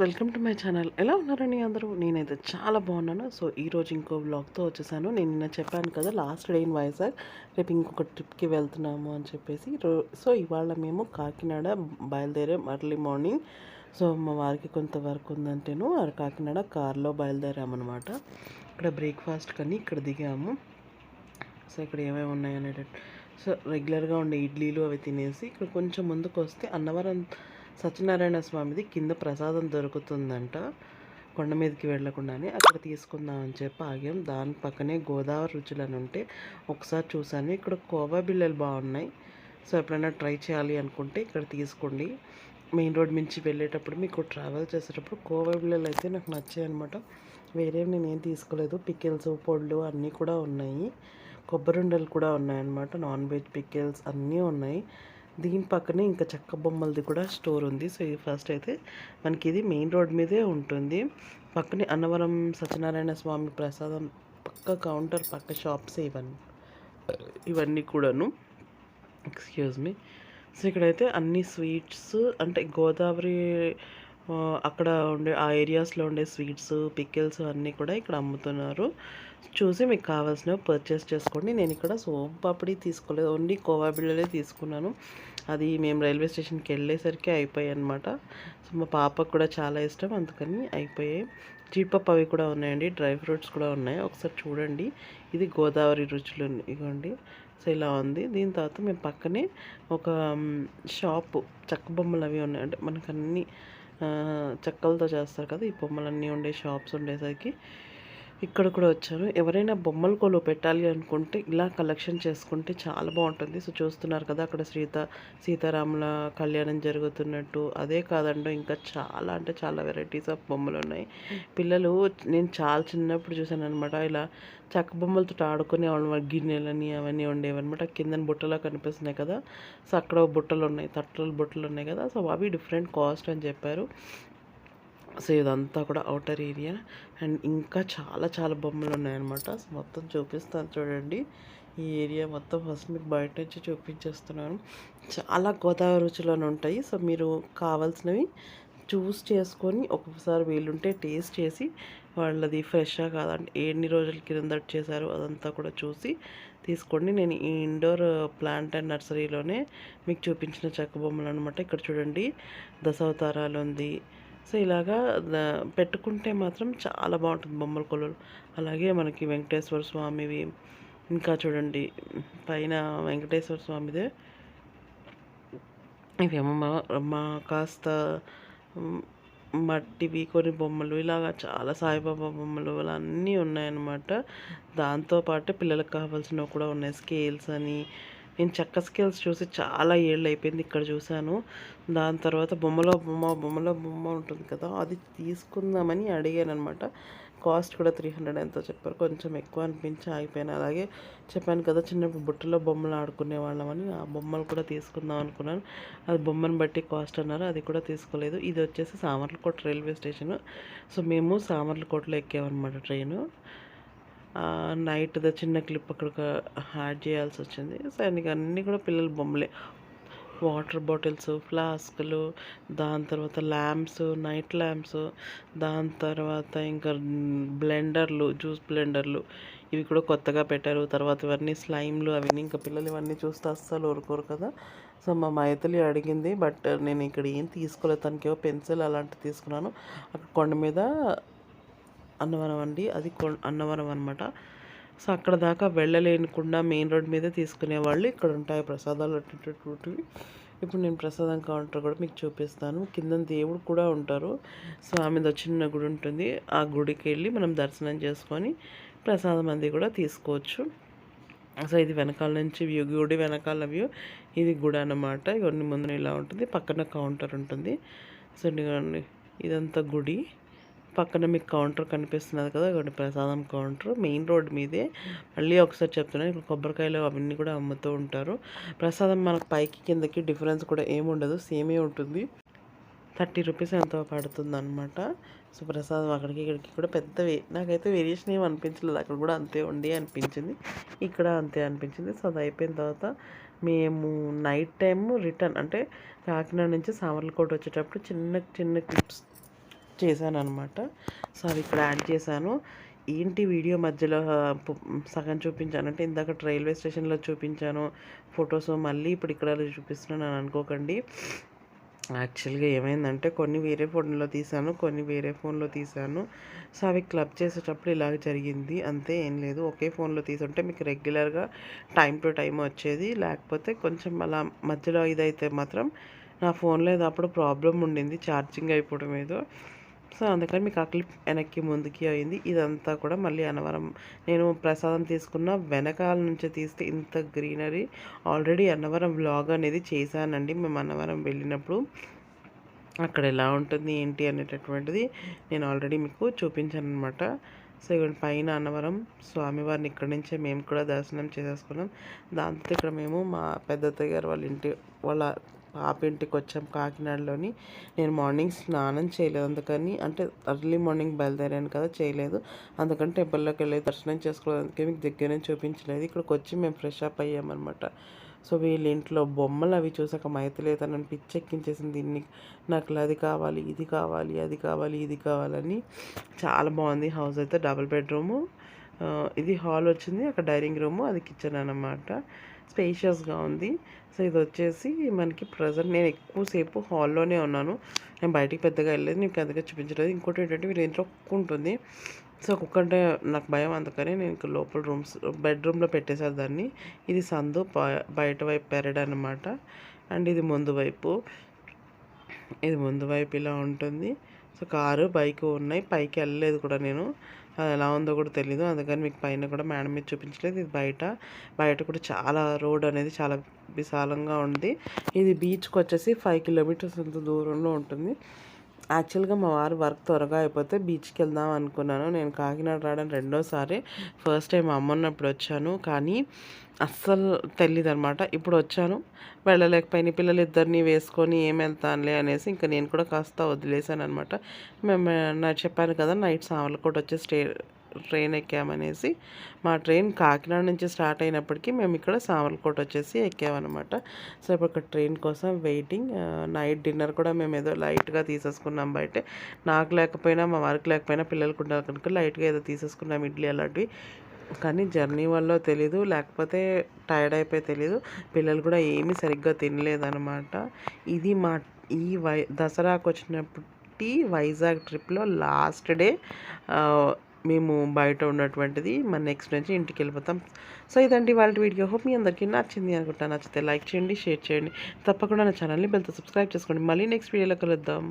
Welcome to my channel. ఎలా ఉన్నారండి అందరూ? నేనైతే చాలా బాగున్నాను. సో ఈరోజు ఇంకో బ్లాగ్తో వచ్చేసాను. నేను నిన్న చెప్పాను కదా లాస్ట్ డే ఇన్ వైజాగ్. రేపు ఇంకొక ట్రిప్కి వెళ్తున్నాము అని చెప్పేసి. సో ఇవాళ మేము కాకినాడ బయలుదేరాం ఎర్లీ మార్నింగ్. సో మా వారికి కొంత వర్క్ ఉందంటేను ఆ కాకినాడ కార్లో బయలుదేరామన్నమాట. ఇక్కడ బ్రేక్ఫాస్ట్ కానీ ఇక్కడ దిగాము. సో ఇక్కడ ఏమేమి ఉన్నాయి అనేటట్టు సో రెగ్యులర్గా ఉండే ఇడ్లీలు అవి తినేసి ఇక్కడ కొంచెం ముందుకు వస్తే అన్నవరం సత్యనారాయణ స్వామిది కింద ప్రసాదం దొరుకుతుందంట. కొండ మీదకి వెళ్ళకుండానే అక్కడ తీసుకుందాం అని చెప్పి ఆగాం. దాని పక్కనే గోదావరి రుచులు అని ఉంటే ఒకసారి చూసాను ఇక్కడ కోవా బిళ్ళలు బాగున్నాయి. సో ఎప్పుడైనా ట్రై చేయాలి అనుకుంటే ఇక్కడ తీసుకోండి. మెయిన్ రోడ్ నుంచి వెళ్ళేటప్పుడు మీకు ట్రావెల్ చేసేటప్పుడు కోవా బిళ్ళలు అయితే నాకు నచ్చాయి అనమాట వేరే నేను ఏం తీసుకోలేదు. పికిల్స్ పొళ్ళు అన్నీ కూడా ఉన్నాయి. కొబ్బరి ఉండలు కూడా ఉన్నాయన్నమాట. నాన్ వెజ్ పికిల్స్ అన్నీ ఉన్నాయి. దీని పక్కనే ఇంకా చెక్క బొమ్మలది కూడా స్టోర్ ఉంది. సో ఇది ఫస్ట్ అయితే మనకి ఇది మెయిన్ రోడ్ మీదే ఉంటుంది. పక్కనే అన్నవరం సత్యనారాయణ స్వామి ప్రసాదం పక్క కౌంటర్ పక్క షాప్స్ ఇవన్నీ ఇవన్నీ కూడాను. Excuse me. సో ఇక్కడైతే అన్ని స్వీట్స్ అంటే గోదావరి అక్కడ ఉండే ఆ ఏరియాస్లో ఉండే స్వీట్స్ పికిల్స్ అన్నీ కూడా ఇక్కడ అమ్ముతున్నారు. చూసి మీకు కావాల్సినవి పర్చేస్ చేసుకోండి. నేను ఇక్కడ సోప్ పాపిడి తీసుకోలేదు. ఓన్లీ కోవా బిళ్ళలే తీసుకున్నాను. అది మేము రైల్వే స్టేషన్కి వెళ్ళేసరికి అయిపోయాయి అనమాట సో మా పాపకు కూడా చాలా ఇష్టం. అందుకని అయిపోయాయి. జీడిపప్పు అవి కూడా ఉన్నాయండి. డ్రై ఫ్రూట్స్ కూడా ఉన్నాయి. ఒకసారి చూడండి. ఇది గోదావరి రుచులు ఇవ్వండి సో ఇలా ఉంది. దీని తర్వాత మేము పక్కనే ఒక షాపు చెక్క బొమ్మలు అవి ఉన్నాయి. అంటే మనకు అన్ని చెక్కలతో చేస్తారు కదా ఈ బొమ్మలన్నీ ఉండే షాప్స్ ఉండేసరికి ఇక్కడ కూడా వచ్చాను ఎవరైనా బొమ్మల కొలు పెట్టాలి అనుకుంటే ఇలా కలెక్షన్ చేసుకుంటే చాలా బాగుంటుంది. సో చూస్తున్నారు కదా అక్కడ సీత సీతారాముల కళ్యాణం జరుగుతున్నట్టు. అదే కాదండి ఇంకా చాలా అంటే చాలా వెరైటీస్ ఆఫ్ బొమ్మలు ఉన్నాయి. పిల్లలు నేను చాలా చిన్నప్పుడు చూసాను అనమాట ఇలా చెక్క బొమ్మలతో ఆడుకునే గిన్నెలని అవన్నీ ఉండేవి అనమాట కింద బుట్టలా కనిపిస్తున్నాయి కదా. సో అక్కడ బుట్టలు ఉన్నాయి తట్టలు బుట్టలు ఉన్నాయి కదా. సో అవి డిఫరెంట్ కాస్ట్ అని చెప్పారు. సో ఇదంతా కూడా అవుటర్ ఏరియా. అండ్ ఇంకా చాలా చాలా బొమ్మలు ఉన్నాయన్నమాట. మొత్తం చూపిస్తాను చూడండి. ఈ ఏరియా మొత్తం ఫస్ట్ మీకు బయట నుంచి చూపించేస్తున్నాను. చాలా గోదావరి రుచులు ఉంటాయి. సో మీరు కావాల్సినవి చూస్ చేసుకొని ఒక్కొక్కసారి వీలుంటే టేస్ట్ చేసి వాళ్ళది ఫ్రెష్గా కాదంటే ఎన్ని రోజుల కింద చేశారు అదంతా కూడా చూసి తీసుకోండి. నేను ఈ ఇండోర్ ప్లాంట్ అండ్ నర్సరీలోనే మీకు చూపించిన చెక్క బొమ్మలు అనమాట ఇక్కడ చూడండి దశావతారాలు ఉంది. సో ఇలాగా పెట్టుకుంటే మాత్రం చాలా బాగుంటుంది బొమ్మల కొలలు. అలాగే మనకి వెంకటేశ్వర స్వామివి ఇంకా చూడండి పైన వెంకటేశ్వర స్వామిదే. ఇవేమో మా మా కాస్త మట్టివి కొన్ని బొమ్మలు ఇలాగా చాలా సాయిబాబా బొమ్మలు ఇలా అన్నీ ఉన్నాయన్నమాట. దాంతోపాటు పిల్లలకు కావాల్సినవి కూడా ఉన్నాయి. స్కేల్స్ అని నేను చెక్క స్కేల్స్ చూసి చాలా ఏళ్ళు అయిపోయింది ఇక్కడ చూశాను. దాని తర్వాత బొమ్మలో బొమ్మ బొమ్మలో బొమ్మ ఉంటుంది కదా అది తీసుకుందామని అడిగాను అనమాట కాస్ట్ కూడా త్రీ హండ్రెడ్ ఎంతో చెప్పారు. కొంచెం ఎక్కువ అనిపించి ఆగిపోయాను. అలాగే చెప్పాను కదా చిన్నప్పుడు బుట్టలో బొమ్మలు ఆడుకునే వాళ్ళమని ఆ బొమ్మలు కూడా తీసుకుందాం అనుకున్నాను. అది బొమ్మను బట్టి కాస్ట్ అన్నారు అది కూడా తీసుకోలేదు. ఇది వచ్చేసి సామర్లకోట రైల్వే స్టేషన్. సో మేము సామర్లకోటలో ఎక్కామన్నమాట ట్రైను. నైట్ ద చిన్న క్లిప్ అక్కడ యాడ్ చేయాల్సి వచ్చింది. సో అందుకే అన్నీ కూడా పిల్లల బొమ్మలే. వాటర్ బాటిల్స్ ఫ్లాస్కులు దాని తర్వాత ల్యాంప్స్ నైట్ ల్యాంప్స్ దాని తర్వాత ఇంకా బ్లెండర్లు జ్యూస్ బ్లెండర్లు ఇవి కూడా కొత్తగా పెట్టారు. తర్వాత ఇవన్నీ స్లైమ్లు అవన్నీ ఇంకా పిల్లలు ఇవన్నీ చూస్తే అస్సలు ఊరుకోరు కదా. సో మా మైథిలి అడిగింది బట్ నేను ఇక్కడ ఏం తీసుకోలేదు. తనకేవో పెన్సిల్ అలాంటివి తీసుకున్నాను. అక్కడ కొండ మీద అన్నవరం అండి. అది కొ- అన్నవరం అనమాట సో అక్కడ దాకా వెళ్ళలేకుండా మెయిన్ రోడ్ మీద తీసుకునే వాళ్ళు ఇక్కడ ఉంటాయి ప్రసాదాలు అట్టేటటువంటివి ఇప్పుడు నేను ప్రసాదం కౌంటర్ కూడా మీకు చూపిస్తాను. కింద దేవుడు కూడా ఉంటారు. స్వామిదో చిన్న గుడి ఉంటుంది. ఆ గుడికి వెళ్ళి మనం దర్శనం చేసుకొని ప్రసాదం అది కూడా తీసుకోవచ్చు. సో ఇది వెనకాల నుంచి వ్యూ గుడి వెనకాల వ్యూ. ఇది గుడి అన్నమాట. ఇవన్నీ ముందు ఇలా ఉంటుంది. పక్కన కౌంటర్ ఉంటుంది. సో ఇదంతా గుడి. పక్కన మీకు కౌంటర్ కనిపిస్తున్నది కదా ఇక్కడ ప్రసాదం కౌంటర్. మెయిన్ రోడ్ మీదే మళ్ళీ ఒకసారి చెప్తున్నాను ఇక్కడ కొబ్బరికాయలు అవన్నీ కూడా అమ్ముతూ ఉంటారు. ప్రసాదం మనకు పైకి కిందకి డిఫరెన్స్ కూడా ఏముండదు సేమే ఉంటుంది. థర్టీ రూపీస్ ఎంతో పడుతుంది అనమాట సో ప్రసాదం అక్కడికి ఇక్కడికి కూడా పెద్ద నాకైతే వేరియేషన్ ఏమి అనిపించలేదు అక్కడ కూడా అంతే ఉండి అనిపించింది. ఇక్కడ అంతే అనిపించింది. సో అది అయిపోయిన తర్వాత మేము నైట్ టైం రిటర్న్ అంటే కాకినాడ నుంచి సామర్లకోట వచ్చేటప్పుడు చిన్న చిన్న క్లిప్స్ చేశాను అనమాట సో అవి ఇక్కడ యాడ్ చేశాను. ఏంటి వీడియో మధ్యలో సగం చూపించాను. అంటే ఇందాక రైల్వే స్టేషన్లో చూపించాను ఫొటోస్. మళ్ళీ ఇప్పుడు ఇక్కడ చూపిస్తున్నాను అని అనుకోకండి. యాక్చువల్గా ఏమైందంటే కొన్ని వేరే ఫోన్లో తీసాను కొన్ని వేరే ఫోన్లో తీసాను సో అవి క్లబ్ చేసేటప్పుడు ఇలాగ జరిగింది. అంతే ఏం లేదు. ఒకే ఫోన్లో తీసుంటే మీకు రెగ్యులర్గా టైం టు టైం వచ్చేది. లేకపోతే కొంచెం అలా మధ్యలో ఇదైతే మాత్రం నా ఫోన్లో ఏదో అప్పుడు ప్రాబ్లం ఉండింది. ఛార్జింగ్ అయిపోవడం ఏదో. సో అందుకని మీకు ఆ క్లిప్ వెనక్కి ముందుకి అయింది. ఇదంతా కూడా మళ్ళీ అన్నవరం నేను ప్రసాదం తీసుకున్న వెనకాల నుంచి తీస్తే ఇంత గ్రీనరీ. ఆల్రెడీ అన్నవరం వ్లాగ్ అనేది చేశానండి. మేము అన్నవరం వెళ్ళినప్పుడు అక్కడ ఎలా ఉంటుంది ఏంటి అనేటటువంటిది నేను ఆల్రెడీ మీకు చూపించాను అనమాట సో ఇక్కడ పైన అన్నవరం స్వామివారిని ఇక్కడ నుంచే మేము కూడా దర్శనం చేసేసుకున్నాం. దాంతో ఇక్కడ మేము మా పెద్దత్తయ్య గారు వాళ్ళ ఇంటి వాళ్ళ పాప ఇంటికి వచ్చాం కాకినాడలోని. నేను మార్నింగ్ స్నానం చేయలేదు అందుకని అంటే అర్లీ మార్నింగ్ బయలుదేరాను కదా చేయలేదు. అందుకని టెంపుల్లోకి వెళ్ళి దర్శనం చేసుకోవడానికి మీకు దగ్గర నుంచి చూపించలేదు. ఇక్కడికి వచ్చి మేము ఫ్రెష్ అప్ అయ్యామన్నమాట. సో వీళ్ళ ఇంట్లో బొమ్మలు అవి చూసాక మైతలేదు నన్ను పిచ్చెక్కించేసింది. దీన్ని నాకు అది కావాలి ఇది కావాలి అది కావాలి ఇది కావాలని చాలా బాగుంది. హౌస్ అయితే డబుల్ బెడ్రూము. ఇది హాల్ వచ్చింది. అక్కడ డైనింగ్ రూము అది కిచెన్ అనమాట స్పేషియస్గా ఉంది. సో ఇది వచ్చేసి మనకి ప్రజెంట్ నేను ఎక్కువసేపు హాల్లోనే ఉన్నాను. నేను బయటికి పెద్దగా వెళ్ళలేదు. నీకు పెద్దగా చూపించలేదు. ఇంకోటి ఏంటంటే మీరు ఇంట్లో కుక్క ఉంటుంది. సో కుక్క అంటే నాకు భయం. అందుకని నేను ఇంకా లోపల రూమ్స్ బెడ్రూమ్లో పెట్టేశాను దాన్ని. ఇది సందు బయట వైపు పెరడ్ అనమాట అండ్ ఇది ముందు వైపు. ఇది ముందు వైపు ఇలా ఉంటుంది. సో కారు బైక్ ఉన్నాయి. పైకి వెళ్ళలేదు కూడా నేను. అది ఎలా ఉందో కూడా తెలీదు. అందుకని మీకు పైన కూడా మేడం మీద చూపించలేదు. ఇది బయట. బయట కూడా చాలా రోడ్ అనేది చాలా విశాలంగా ఉంది. ఇది బీచ్కి వచ్చేసి ఫైవ్ కిలోమీటర్స్ అంత దూరంలో ఉంటుంది. యాక్చువల్గా మా వారు వర్క్ త్వరగా అయిపోతే బీచ్కి వెళ్దాం అనుకున్నాను. నేను కాకినాడ రావడం రెండోసారి. ఫస్ట్ టైం అమ్మ ఉన్నప్పుడు వచ్చాను. కానీ అస్సలు తెలియదు అనమాట ఇప్పుడు వచ్చాను. వెళ్ళలేకపోయిన పిల్లలు ఇద్దరిని వేసుకొని ఏం వెళ్తానులే అనేసి ఇంకా నేను కూడా కాస్త వదిలేసాను అనమాట మేము నా చెప్పాను కదా నైట్ సామర్లకోట వచ్చి స్టే ట్రైన్ ఎక్కామనేసి మా ట్రైన్ కాకినాడ నుంచి స్టార్ట్ అయినప్పటికీ మేము ఇక్కడ సామర్లకోట వచ్చేసి ఎక్కామన్నమాట. సో ఇప్పుడు ఇక్కడ ట్రైన్ కోసం వెయిటింగ్. నైట్ డిన్నర్ కూడా మేము ఏదో లైట్గా తీసేసుకున్నాం బయట. నాకు లేకపోయినా మా వారికి లేకపోయినా పిల్లలకు ఉండాలి కనుక లైట్గా ఏదో తీసేసుకున్నాం ఇడ్లీ అలాంటివి. కానీ జర్నీ వల్ల తెలీదు లేకపోతే టైర్డ్ అయిపోయి తెలీదు. పిల్లలు కూడా ఏమీ సరిగ్గా తినలేదనమాట ఇది మా ఈ వై దసరాకు వచ్చినప్పటి వైజాగ్ ట్రిప్లో లాస్ట్ డే మేము బయట ఉన్నటువంటిది మన నెక్స్ట్ నుంచి ఇంటికి వెళ్ళిపోతాం. సో ఇదండి వాళ్ళ వీడియో. హోప్ మీ అందరికీ నచ్చింది అనుకుంటా. నచ్చితే లైక్ చేయండి షేర్ చేయండి. తప్పకుండా నా ఛానల్ని బెల్తో సబ్స్క్రైబ్ చేసుకోండి. మళ్ళీ నెక్స్ట్ వీడియోలో కలుద్దాం.